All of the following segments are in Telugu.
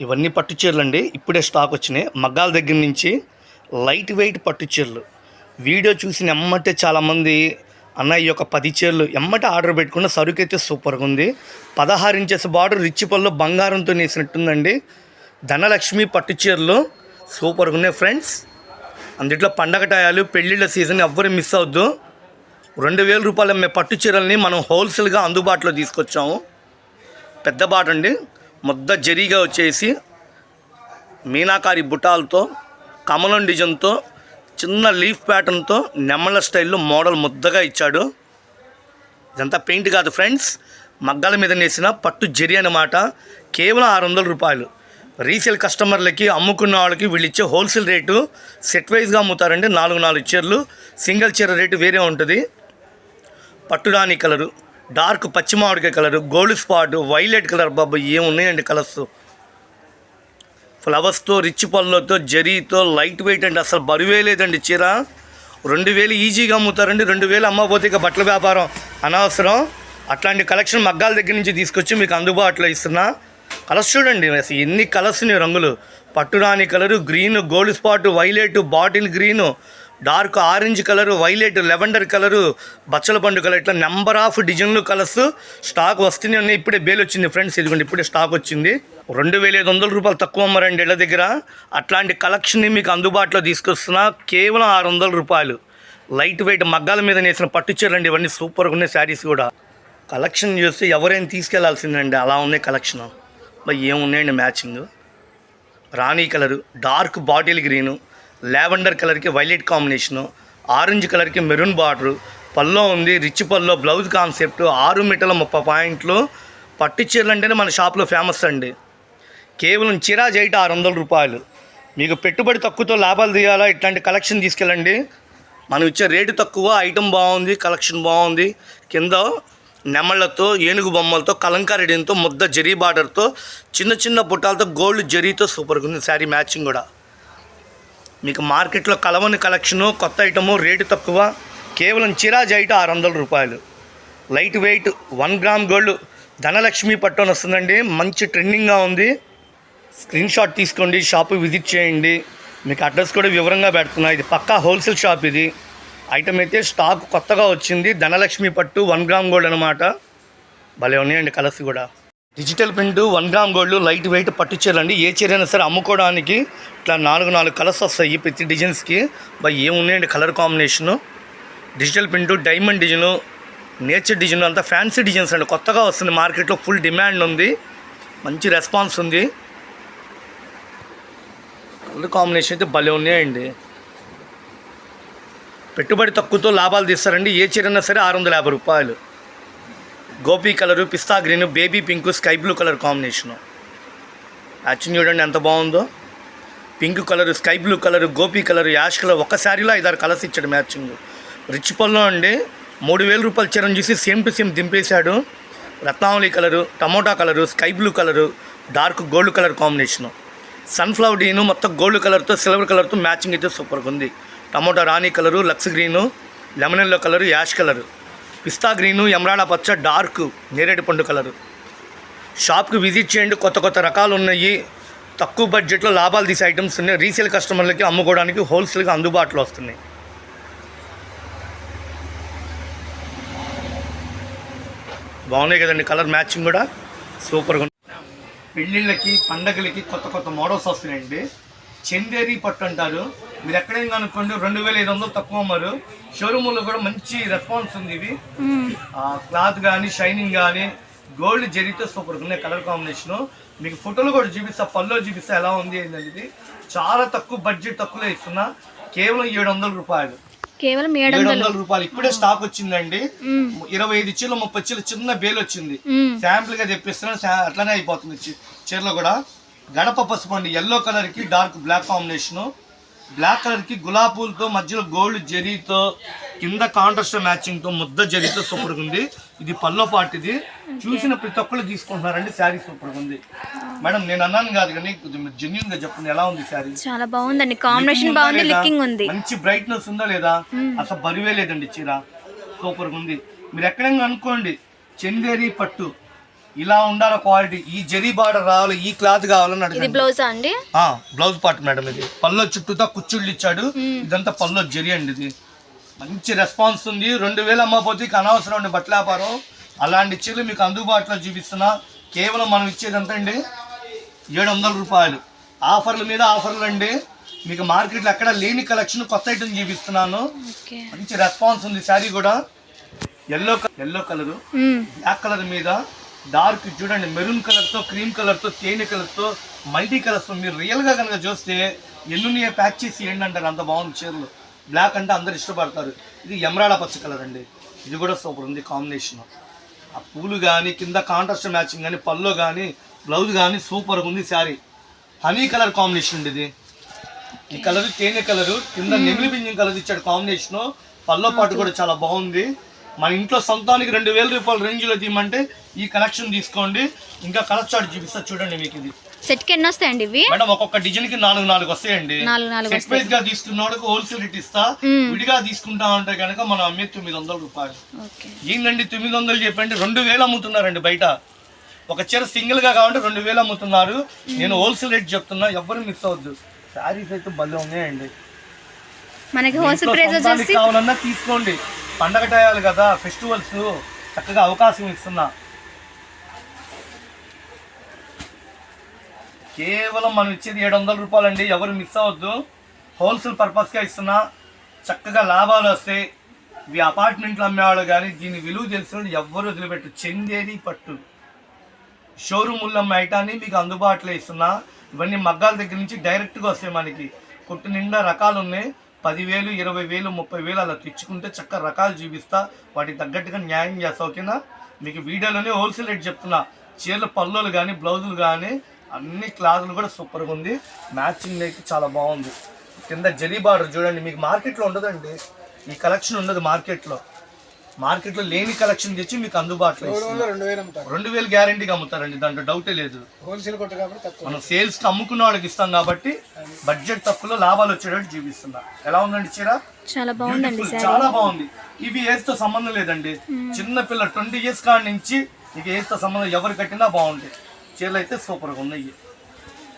ఇవన్నీ పట్టు చీరలు అండి. ఇప్పుడే స్టాక్ వచ్చినాయి. మగ్గాల దగ్గర నుంచి లైట్ వెయిట్ పట్టు చీరలు. వీడియో చూసిన ఎమ్మటే చాలామంది అన్న ఈ యొక్క పది చీరలు ఎమ్మటే ఆర్డర్ పెట్టుకున్న సరుకు అయితే సూపర్గా ఉంది. పదహారు ఇంచెస్ బార్డర్ రిచ్ పళ్ళు బంగారంతో నేసినట్టుందండి. ధనలక్ష్మి పట్టు చీరలు సూపర్గా ఉన్నాయి ఫ్రెండ్స్ అందుట్లో పండగ టయాలు పెళ్ళిళ్ళ సీజన్ ఎవ్వరు మిస్ అవద్దు రెండు వేల రూపాయల అమ్మే పట్టు చీరల్ని మనం హోల్సేల్గా అందుబాటులో తీసుకొచ్చాము. పెద్ద బాట అండి. ముద్ద జరీగా వచ్చేసి మీనాకారి బుటాలతో కమలం డిజైన్తో చిన్న లీఫ్ ప్యాటర్న్తో నెమ్మల స్టైల్లో మోడల్ ముద్దగా ఇచ్చాడు. ఇదంతా పెయింట్ కాదు ఫ్రెండ్స్. మగ్గాల మీద నేసిన పట్టు జరి అన్నమాట. కేవలం ఆరు వందల రూపాయలు. రీసేల్ కస్టమర్లకి అమ్ముకున్న వాళ్ళకి వీళ్ళు ఇచ్చే హోల్సేల్ రేటు సెట్ వైజ్గా అమ్ముతారండి నాలుగు నాలుగు చీరలు. సింగిల్ చీర రేటు వేరే ఉంటుంది. పట్టుడాని కలరు. డార్క్ పచ్చి మామిడికాయ colour gold spot violet colour బాబు ఏమున్నాయండి కలర్స్? ఫ్లవర్స్తో రిచ్ పళ్ళతో జరీతో లైట్ వెయిట్ అండి అసలు బరువే లేదండి చీర. రెండు వేలు ఈజీగా అమ్ముతారండి రెండు వేలు అమ్మకపోతే ఇక బట్టల వ్యాపారం అనవసరం. అట్లాంటి కలెక్షన్ మగ్గాల దగ్గర నుంచి తీసుకొచ్చి మీకు అందుబాటులో ఇస్తున్నా. కలర్స్ చూడండి అసలు ఎన్ని కలర్స్ ఉన్నాయి రంగులు. పట్టురాణి colour green gold spot violet bottle green dark orange colour violet lavender colour బచ్చల పండు కలర్ ఇట్లా నెంబర్ ఆఫ్ డిజైన్లు కలర్స్ స్టాక్ వస్తూనే ఉన్నాయి ఇప్పుడే బేల్ వచ్చింది ఫ్రెండ్స్. ఇదిగోండి ఇప్పుడే స్టాక్ వచ్చింది. రెండు వేల ఐదు వందల రూపాయలు తక్కువ అమ్మారండి ఇళ్ళ దగ్గర. అట్లాంటి కలెక్షన్ని మీకు అందుబాటులో తీసుకొస్తున్నా కేవలం ఆరు వందల రూపాయలు. లైట్ వెయిట్ మగ్గాల మీద నేసిన పట్టుచీరలండి ఇవన్నీ సూపర్గా ఉన్నాయి శారీస్ కూడా. కలెక్షన్ చూస్తే ఎవరైనా తీసుకెళ్ళాల్సిందండి అలా ఉన్నాయి కలెక్షన్. మరి ఏమున్నాయండి మ్యాచింగ్? రాణి colour dark bottle green. Lavender కలర్కి వైలెట్ కాంబినేషను ఆరెంజ్ కలర్కి మెరూన్ బార్డరు పల్లో ఉంది రిచ్ పల్లో బ్లౌజ్ కాన్సెప్ట్ ఆరు మీటర్ల ముప్పై పాయింట్లు. పట్టు చీరలు అంటేనే మన షాప్లో ఫేమస్ అండి. కేవలం చీరా జైట ఆరు వందల రూపాయలు. మీకు పెట్టుబడి తక్కువతో లాభాలు తీయాలా? ఇట్లాంటి కలెక్షన్ తీసుకెళ్ళండి. మనం ఇచ్చే రేటు తక్కువ ఐటెం బాగుంది కలెక్షన్ బాగుంది. కింద నెమళ్ళతో ఏనుగు బొమ్మలతో కలంకారెడ్డితో ముద్ద జరీ బార్డర్తో చిన్న చిన్న బుట్టాలతో గోల్డ్ జరీతో సూపర్గా ఉంది. శారీ మ్యాచింగ్ కూడా. మీకు మార్కెట్లో కలవని కలెక్షను కొత్త ఐటము రేటు తక్కువ కేవలం చిరాజ్ ఐట ఆరు వందల రూపాయలు. Light weight one gram gold Dhanalakshmi పట్టు అని వస్తుందండి. మంచి ట్రెండింగ్గా ఉంది. స్క్రీన్ షాట్ తీసుకోండి షాపు విజిట్ చేయండి. మీకు అడ్రస్ కూడా వివరంగా పెడుతున్నా. ఇది పక్కా హోల్సేల్ షాప్ ఇది. ఐటమ్ అయితే స్టాక్ కొత్తగా వచ్చింది. ధనలక్ష్మి పట్టు వన్ గ్రామ్ గోల్డ్ అనమాట భలే ఉన్నాయండి కలర్స్ కూడా. Digital print one gram gold light weight పట్టు చీరలు అండి ఏ చీర అయినా సరే అమ్ముకోవడానికి ఇట్లా నాలుగు నాలుగు కలర్స్ వస్తాయి ప్రతి డిజైన్స్కి. బై ఏమున్నాయండి colour combination? Digital print diamond design nature design అంతా ఫ్యాన్సీ డిజైన్స్ అండి. కొత్తగా వస్తుంది మార్కెట్లో ఫుల్ డిమాండ్ ఉంది. మంచి రెస్పాన్స్ ఉంది. కలర్ కాంబినేషన్ అయితే భలే ఉన్నాయండి. పెట్టుబడి తక్కువతో లాభాలు తీస్తారండి. ఏ చీర అయినా సరే ఆరు వందల యాభై రూపాయలు. గోపీ కలరు పిస్తా green baby pink sky blue colour combination. Actual చూడండి ఎంత బాగుందో. Pink colour sky blue colour Gopi colour ash colour ఒక శారీలో ఐదారు కలర్స్ ఇచ్చాడు మ్యాచింగ్. రిచ్ పల్లో అండి. మూడు వేల రూపాయల చీరను చూసి సేమ్ టు సేమ్ దింపేశాడు. రత్నావళి colour tomato colour sky blue colour dark gold colour combination. Sunflower డీను మొత్తం గోల్డ్ కలర్తో సిల్వర్ కలర్తో మ్యాచింగ్ అయితే సూపర్గా ఉంది. టమోటా రాణి colour Lux green lemon yellow colour ash colour. పిస్తా గ్రీను ఎమరాడ పచ్చ డార్క్ నేరేడు పండు కలరు. షాప్కి విజిట్ చేయండి కొత్త కొత్త రకాలు ఉన్నాయి తక్కువ బడ్జెట్లో లాభాలు తీసే ఐటమ్స్ ఉన్నాయి. రీసేల్ కస్టమర్లకి అమ్ముకోవడానికి హోల్సేల్గా అందుబాటులో వస్తున్నాయి. బాగున్నాయి కదండి కలర్ మ్యాచింగ్ కూడా. సూపర్గా ఉంది. పెళ్ళిళ్ళకి పండగలకి కొత్త కొత్త మోడల్స్ వస్తున్నాయండి. చందేరి పట్టు అంటారు. మీరు ఎక్కడైనా కనుక్కోండి రెండు వేల ఐదు వందలు తక్కువ అమ్మారు. షోరూముల్లో కూడా మంచి రెస్పాన్స్ ఉంది ఇవి క్లాత్ కానీ షైనింగ్ కానీ గోల్డ్ జరిగితే సూపర్ ఉన్నాయి కలర్ కాంబినేషన్. మీకు ఫోటోలు కూడా చూపిస్తా పల్లో చూపిస్తా ఎలా ఉంది ఇది చాలా తక్కువ బడ్జెట్ తక్కువలో ఇస్తున్నా. కేవలం ఏడు వందల రూపాయలు. కేవలం ఏడు వందలు. రూపాయలు. ఇప్పుడే స్టాక్ వచ్చిందండి. ఇరవై ఐదు చీరలు ముప్పై చీరలు చిన్న బేల్ వచ్చింది. శాంపుల్గా తెప్పిస్తున్నాను శా- అట్లానే అయిపోతుంది చీరలో కూడా. గడప పసుపు అండి. ఎల్లో కలర్కి డార్క్ బ్లాక్ కాంబినేషన్ బ్లాక్ కలర్కి గులాబీ పూలతో మధ్యలో గోల్డ్ జరీతో కింద కాంట్రాస్ట్ మ్యాచింగ్తో ముద్ద జరీతో సూపర్ ఉంది. ఇది పల్లో పాటు ఇది చూసిన ప్రతి ఒక్కరు తీసుకుంటున్నారండి. శారీ సూపర్ ఉంది. మేడం నేను అన్నాను కాదు కానీ జెన్యున్గా చెప్పండి. ఎలా ఉంది శారీ చాలా బాగుందండి. కాంబినేషన్ బాగుంది లుకింగ్ ఉంది. మంచి బ్రైట్నెస్ ఉందా లేదా? అసలు బరువే లేదండి చీర. సూపర్ ఉంది. మీరు ఎక్కడైనా అనుకోండి చందేరి పట్టు. ఇలా ఉండాలి క్వాలిటీ. ఈ జరీ బార్డర్ రావాలి ఈ క్లాత్ కావాలని ఇది అడిగాను బ్లౌజా అండి? బ్లౌజ్ పార్ట్ మేడం ఇది. పల్లో చుట్టూతో కుచ్చుళ్ళు ఇచ్చాడు. ఇదంతా పల్లో జరి అండి ఇది. మంచి రెస్పాన్స్ ఉంది. రెండు వేలు అమ్మకపోతే ఇక అనవసరం అండి బట్టల వ్యాపారం. అలాంటి చీరలు మీకు అందుబాటులో చూపిస్తున్నా. కేవలం మనం ఇచ్చేది ఎంత అండి? ఏడు వందల రూపాయలు. ఆఫర్ల మీద ఆఫర్లు అండి. మీకు మార్కెట్లో ఎక్కడ లేని కలెక్షన్ కొత్త ఐటమ్ చూపిస్తున్నాను. మంచి రెస్పాన్స్ ఉంది. శారీ కూడా. Yellow yellow colour. Black colour మీద డార్క్ చూడండి మెరూన్ కలర్తో క్రీమ్ కలర్తో తేనె కలర్తో మల్టీ కలర్స్ మీరు రియల్గా కనుక చూస్తే ఎన్నున్నాయో ప్యాక్ చేసి ఏంటి అంటారు అంత బాగుంది చీరలు. బ్లాక్ అంటే అందరు ఇష్టపడతారు. ఇది ఎమరాడ పచ్చ కలర్ అండి. ఇది కూడా సూపర్ ఉంది కాంబినేషన్ ఆ పూలు కానీ కింద కాంట్రాస్ట్ మ్యాచింగ్ కానీ పల్లో కానీ బ్లౌజ్ కానీ సూపర్గా ఉంది శారీ. హనీ కలర్ కాంబినేషన్ అండి ఇది. ఈ కలర్ తేనె కలర్ కింద నెమిలి బింజం కలర్ ఇచ్చాడు కాంబినేషన్ పల్లో పాటు కూడా చాలా బాగుంది. మన ఇంట్లో సొంతానికి రెండు వేల రూపాయల రేంజ్లో తీయమంటే ఈ కలెక్షన్ తీసుకోండి. ఇంకా కలర్ చార్ట్ చూపిస్తా చూడండి మీకు ఇది. సెట్కి ఎన్ని వస్తాయండి ఇవి? మేడం ఒక్కొక్క డిజైన్కి నాలుగు నాలుగు వస్తాయండి. నాలుగు నాలుగు సెట్ వైజ్గా తీసుకున్నవాడికి హోల్సేల్ రేట్ ఇస్తా. విడిగా తీసుకుంటా ఉంటే కనుక మనం అమ్మే తొమ్మిది వందల రూపాయలు. ఏంటండి తొమ్మిది వందలు చెప్పండి? రెండు వేలు అమ్ముతున్నారండి బయట. ఒక చీర సింగిల్గా కావాలంటే రెండు వేలు అమ్ముతున్నారు. నేను హోల్సేల్ రేట్ చెప్తున్నా ఎవ్వరు మిస్ అవ్వద్దు. శారీస్ అయితే భలే ఉన్నాయండి. మనకి హోల్సేల్ ప్రైస్ వచ్చేసి కావాలన్నా తీసుకోండి. పండగ టయాలు కదా ఫెస్టివల్స్ చక్కగా అవకాశం ఇస్తున్నా. కేవలం మనం ఇచ్చేది ఏడు వందల రూపాయలు అండి ఎవరు మిస్ అవ్వద్దు. హోల్సేల్ పర్పస్గా ఇస్తున్నా. చక్కగా లాభాలు వస్తాయి ఇవి అపార్ట్మెంట్లు అమ్మేవాళ్ళు కానీ దీని విలువ తెలిసిన ఎవరు ఎవ్వరు వదిలిపెట్టు చెందేది పట్టు. షోరూముల్లో అమ్మే ఐటాన్ని మీకు అందుబాటులో ఇస్తున్నా. ఇవన్నీ మగ్గాల దగ్గర నుంచి డైరెక్ట్గా వస్తాయి మనకి. కొట్టు నిండా రకాలు ఉన్నాయి. పదివేలు ఇరవై వేలు ముప్పై వేలు అలా తెచ్చుకుంటే చక్క రకాలు చూపిస్తా. వాటికి తగ్గట్టుగా న్యాయం చేస్తా ఓకేనా? మీకు వీడియోలోనే హోల్సేల్ రేట్ చెప్తున్నా. చీరల పళ్ళులు కానీ బ్లౌజులు కానీ అన్ని క్లాతులు కూడా సూపర్గా ఉంది. మ్యాచింగ్ అయితే చాలా బాగుంది. కింద జరీ బార్డర్ చూడండి మీకు మార్కెట్లో ఉండదండి. ఈ కలెక్షన్ ఉండదు మార్కెట్లో. మార్కెట్లో లేని కలెక్షన్ తెచ్చి మీకు అందుబాటులో. రెండు వేలు గ్యారంటీగా అమ్ముతారండి దాంట్లో డౌటే లేదు. హోల్సేల్ కొట్టు కాబట్టి తక్కువ. మనం సేల్స్కి అమ్ముకున్న వాళ్ళకి ఇస్తాం కాబట్టి బడ్జెట్ తక్కువలో లాభాలు వచ్చేటట్టు చూపిస్తున్నా ఎలా ఉందండి చీర? చాలా బాగుందండి సారీ చాలా బాగుంది. ఇవి ఏజ్తో సంబంధం లేదండి. చిన్న పిల్ల ట్వంటీ ఇయర్స్ కాడి నుంచి ఇక ఏజ్తో సంబంధం ఎవరు కట్టినా బాగుంటాయి. చీరలు అయితే సూపర్గా ఉన్నాయి.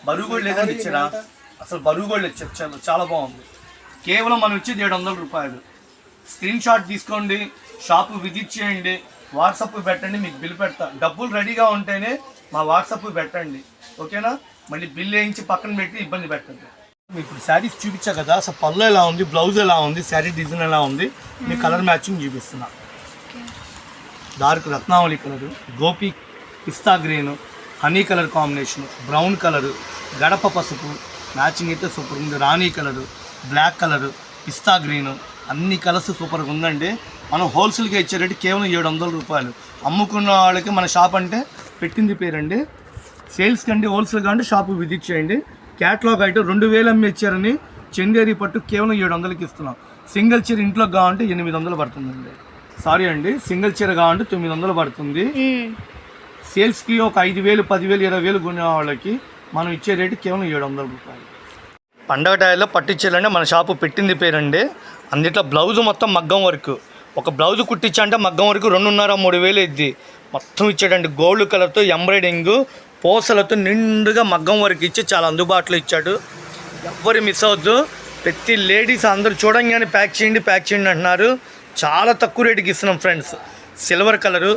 బరువు కూడా లేదండి చీర. అసలు బరువు కూడా లేదు. చాలా బాగుంది. కేవలం మనం ఇచ్చేది ఏడు వందల రూపాయలు. స్క్రీన్ షాట్ తీసుకోండి షాప్ విజిట్ చేయండి వాట్సాప్ పెట్టండి మీకు బిల్ పెడతా. డబ్బులు రెడీగా ఉంటేనే మా వాట్సాప్ పెట్టండి. ఓకేనా? మళ్ళీ బిల్ వేయించి పక్కన పెట్టి ఇబ్బంది పెట్టండి మీకు ఇప్పుడు శారీస్ చూపించా కదా అసలు పళ్ళు ఎలా ఉంది బ్లౌజ్ ఎలా ఉంది శారీ డిజైన్ ఎలా ఉంది మీ కలర్ మ్యాచింగ్ చూపిస్తున్నా. డార్క్ రత్నావళి కలర్ గోపి పిస్తా green honey colour combination brown colour గడప పసుపు మ్యాచింగ్ అయితే సూపర్ ఉంది రాణి కలర్ బ్లాక్ కలర్ పిస్తా గ్రీన్ అన్ని కలర్స్ సూపర్గా ఉందండి. మనం హోల్సేల్గా ఇచ్చే రేటు కేవలం ఏడు వందల రూపాయలు. అమ్ముకున్న వాళ్ళకి మన షాప్ అంటే పెట్టింది పేరండి. సేల్స్ కంటే హోల్సేల్గా అంటే షాప్ విజిట్ చేయండి. క్యాట్లాగ్ అయితే రెండు వేలు అమ్మి ఇచ్చారని చందేరి పట్టు కేవలం ఏడు వందలకి ఇస్తున్నాం. సింగిల్ చీర ఇంట్లో కావాలంటే ఎనిమిది వందలు పడుతుందండి. సారీ అండి సింగిల్ చీర కావాలంటే తొమ్మిది వందలు పడుతుంది. సేల్స్కి ఒక ఐదు వేలు పదివేలు ఇరవై వేలు కొనే వాళ్ళకి మనం ఇచ్చే రేటు కేవలం ఏడు వందల రూపాయలు. పండగ టైర్లో పట్టించాలంటే మన షాపు పెట్టింది పేరండి. అందుట్లో బ్లౌజ్ మొత్తం మగ్గం వర్క్. ఒక బ్లౌజ్ కుట్టించంటే మగ్గం వరకు రెండున్నర మూడు వేలు ఇద్ది మొత్తం ఇచ్చాడండి. గోల్డ్ కలర్తో ఎంబ్రాయిడింగ్ పూసలతో నిండుగా మగ్గం వరకు ఇచ్చి చాలా అందుబాటులో ఇచ్చాడు. ఎవ్వరు మిస్ అవద్దు ప్రతి లేడీస్ అందరూ చూడంగానే ప్యాక్ చేయండి ప్యాక్ చేయండి అంటున్నారు. చాలా తక్కువ రేటుకి ఇస్తున్నాం ఫ్రెండ్స్. సిల్వర్ కలరు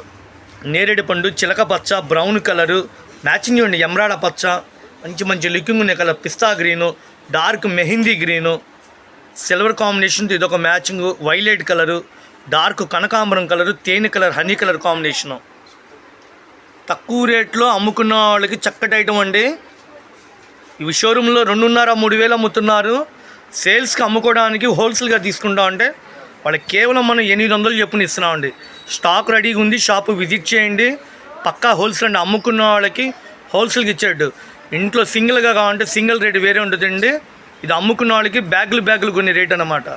నేరేడు పండు చిలక పచ్చ బ్రౌన్ కలరు మ్యాచింగ్ చూడండి ఎమ్రాడ పచ్చ మంచి మంచి లుకింగ్ ఉన్నాయి కలర్ పిస్తా గ్రీను డార్క్ మెహిందీ గ్రీను సిల్వర్ కాంబినేషన్ ఇదొక మ్యాచింగ్ వైలెట్ కలరు డార్క్ కనకాంబరం కలరు తేనె కలర్ హనీ కలర్ కాంబినేషను. తక్కువ రేట్లో అమ్ముకున్న వాళ్ళకి చక్కటి ఐటమ్ అండి. ఇవి షోరూంలో రెండున్నర మూడు వేలు అమ్ముతున్నారు. సేల్స్కి అమ్ముకోవడానికి హోల్సేల్గా తీసుకుంటాం అంటే వాళ్ళకి కేవలం మనం ఎనిమిది వందలు చెప్పుని ఇస్తున్నామండి స్టాక్ రెడీగా ఉంది షాపు విజిట్ చేయండి. పక్కా హోల్సేల్ అండి అమ్ముకున్న వాళ్ళకి హోల్సేల్కి ఇచ్చాడు ఇంట్లో సింగిల్గా కావాలంటే సింగిల్ రేట్ వేరే ఉంటుందండి. ఇది అమ్ముకున్న వాళ్ళకి బ్యాగులు బ్యాగులు కొన్ని రేట్ అన్నమాట.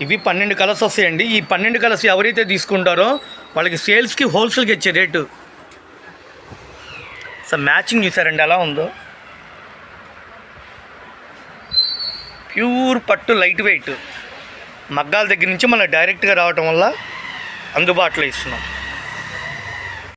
ఇవి పన్నెండు కలర్స్ వస్తాయండి. ఈ పన్నెండు కలర్స్ ఎవరైతే తీసుకుంటారో వాళ్ళకి సేల్స్కి హోల్సేల్కి ఇచ్చే రేటు. సార్ మ్యాచింగ్ చూసారండి ఎలా ఉందో? ప్యూర్ పట్టు లైట్ వెయిట్. మగ్గాల దగ్గర నుంచి మళ్ళీ డైరెక్ట్గా రావటం వల్ల అందుబాటులో ఇస్తున్నాం.